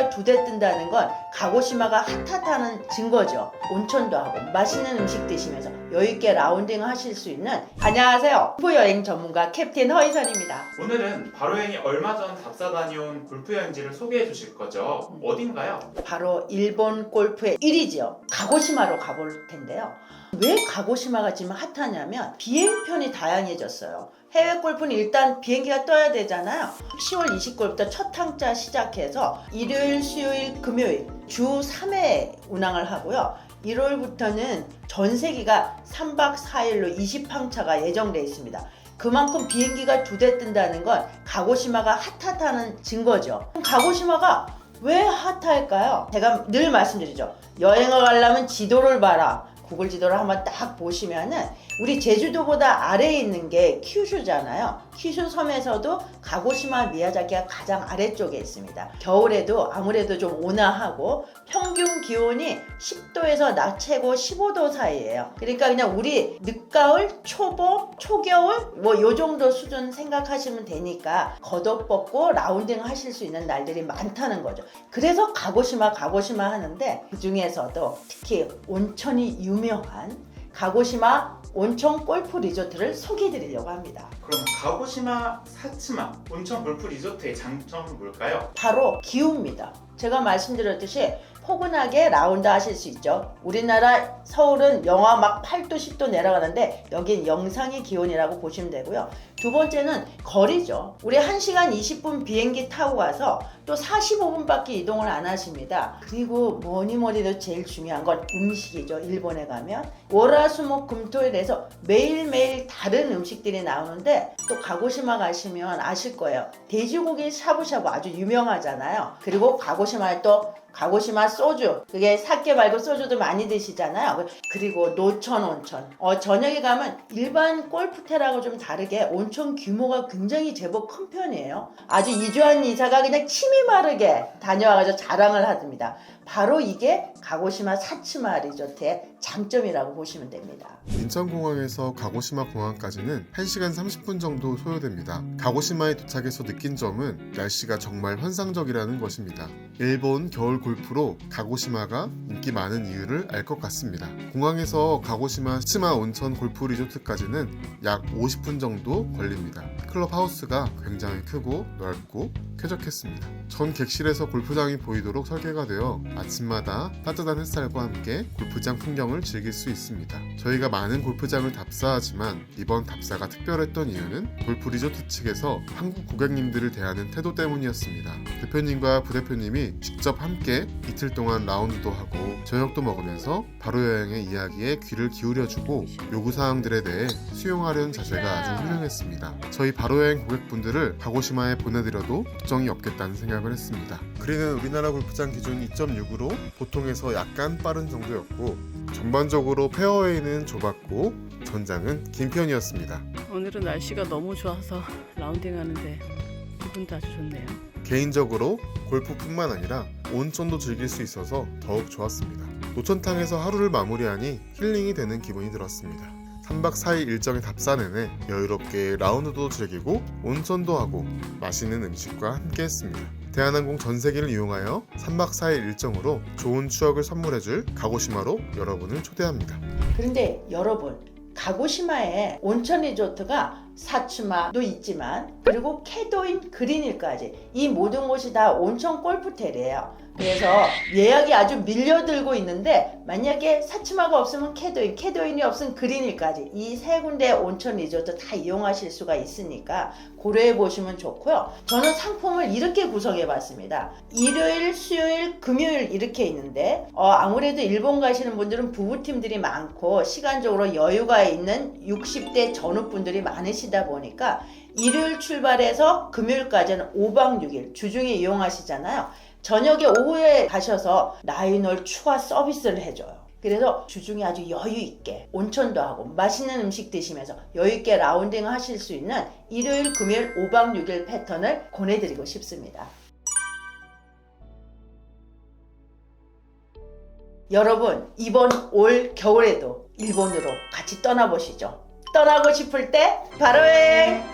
비행기가 두 대 뜬다는 건 가고시마가 핫하다는 증거죠. 온천도 하고 맛있는 음식 드시면서 여유있게 라운딩 하실 수 있는 안녕하세요. 골프 여행 전문가 캡틴 허이선입니다. 오늘은 바로행이 얼마 전 답사 다녀온 골프 여행지를 소개해 주실 거죠. 어딘가요? 바로 일본 골프의 1위죠. 가고시마로 가볼 텐데요. 왜 가고시마가 지금 핫하냐면 비행편이 다양해졌어요. 해외 골프는 일단 비행기가 떠야 되잖아요. 10월 20일부터 첫 항자 시작해서 일요일, 수요일, 금요일 주 3회 운항을 하고요. 1월부터는 전세기가 3박 4일로 20항차가 예정돼 있습니다. 그만큼 비행기가 두 대 뜬다는 건 가고시마가 핫하다는 증거죠. 가고시마가 왜 핫할까요? 제가 늘 말씀드리죠. 여행을 가려면 지도를 봐라. 구글 지도를 한번 딱 보시면은 우리 제주도보다 아래에 있는 게 큐슈잖아요. 큐슈 섬에서도 가고시마 미야자키가 가장 아래쪽에 있습니다. 겨울에도 아무래도 좀 온화하고 평균 기온이 10도에서 낮 최고 15도 사이예요. 그러니까 그냥 우리 늦가을, 초봄, 초겨울 뭐 요 정도 수준 생각하시면 되니까 겉옷 벗고 라운딩 하실 수 있는 날들이 많다는 거죠. 그래서 가고시마 가고시마 하는데 그 중에서도 특히 온천이 유명한 가고시마 온천 골프 리조트를 소개해 드리려고 합니다. 그럼 가고시마 사츠마 온천 골프 리조트의 장점은 뭘까요? 바로 기후입니다. 제가 말씀드렸듯이 포근하게 라운드 하실 수 있죠. 우리나라 서울은 영하 막 8도, 10도 내려가는데 여긴 영상의 기온이라고 보시면 되고요. 두 번째는 거리죠. 우리 1시간 20분 비행기 타고 가서 또 45분밖에 이동을 안 하십니다. 그리고 뭐니 뭐니 해도 제일 중요한 건 음식이죠. 일본에 가면 월화수목 금토일에서 매일매일 다른 음식들이 나오는데 또 가고시마 가시면 아실 거예요. 돼지고기 샤브샤브 아주 유명하잖아요. 그리고 가고시마에 또 가고시마 소주 그게 사케 말고 소주도 많이 드시잖아요 그리고 노천 온천 어, 저녁에 가면 일반 골프테라고 좀 다르게 온천 규모가 굉장히 제법 큰 편이에요 아주 이주한 이사가 그냥 침이 마르게 다녀와가지고 자랑을 하답니다 바로 이게 가고시마 사츠마 리조트의 장점이라고 보시면 됩니다 인천공항에서 가고시마 공항까지는 1시간 30분 정도 소요됩니다. 가고시마에 도착해서 느낀 점은 날씨가 정말 환상적이라는 것입니다. 일본 겨울 골프로 가고시마가 인기 많은 이유를 알 것 같습니다. 공항에서 가고시마 시마 온천 골프 리조트까지는 약 50분 정도 걸립니다. 클럽 하우스가 굉장히 크고 넓고 쾌적했습니다. 전 객실에서 골프장이 보이도록 설계가 되어 아침마다 따뜻한 햇살과 함께 골프장 풍경을 즐길 수 있습니다. 저희가 많은 골프장을 답사하지만 이번 답사가 특별했던 이유는 골프 리조트 측에서 한국 고객님들을 대하는 태도 때문이었습니다. 대표님과 부대표님이 직접 함께 이틀 동안 라운드도 하고 저녁도 먹으면서 바로 여행의 이야기에 귀를 기울여주고 요구사항들에 대해 수용하려는 자세가 아주 훌륭했습니다. 저희 바로 여행 고객분들을 가고시마에 보내드려도 걱정이 없겠다는 생각 을 했습니다. 그린은 우리나라 골프장 기준 2.6으로 보통에서 약간 빠른 정도였고 전반적으로 페어웨이는 좁았고 전장은 긴 편이었습니다. 오늘은 날씨가 너무 좋아서 라운딩 하는데 기분도 아주 좋네요. 개인적으로 골프뿐만 아니라 온천도 즐길 수 있어서 더욱 좋았습니다. 노천탕에서 하루를 마무리하니 힐링이 되는 기분이 들었습니다. 3박 4일 일정의 답사 내내 여유롭게 라운드도 즐기고 온천도 하고 맛있는 음식과 함께 했습니다. 대한항공 전세기를 이용하여 3박 4일 일정으로 좋은 추억을 선물해줄 가고시마로 여러분을 초대합니다. 그런데 여러분 가고시마에 온천 리조트가 사츠마도 있지만 그리고 캐도인 그린힐까지 이 모든 곳이 다 온천 골프텔이에요. 그래서 예약이 아주 밀려들고 있는데 만약에 사츠마가 없으면 캐도인, 캐도인이 없으면 그린힐까지 이 세 군데 온천 리조트 다 이용하실 수가 있으니까 고려해 보시면 좋고요. 저는 상품을 이렇게 구성해 봤습니다. 일요일, 수요일, 금요일 이렇게 있는데 어, 아무래도 일본 가시는 분들은 부부팀들이 많고 시간적으로 여유가 있는 60대 전후분들이 많으시 다 보니까 일요일 출발해서 금요일까지는 5박 6일 주중에 이용하시잖아요. 저녁에 오후에 가셔서 라이널 추가 서비스를 해줘요. 그래서 주중에 아주 여유 있게 온천도 하고 맛있는 음식 드시면서 여유 있게 라운딩 하실 수 있는 일요일, 금요일 5박 6일 패턴을 권해드리고 싶습니다. 여러분 이번 올 겨울에도 일본으로 같이 떠나보시죠. 떠나고 싶을 때 바로 해!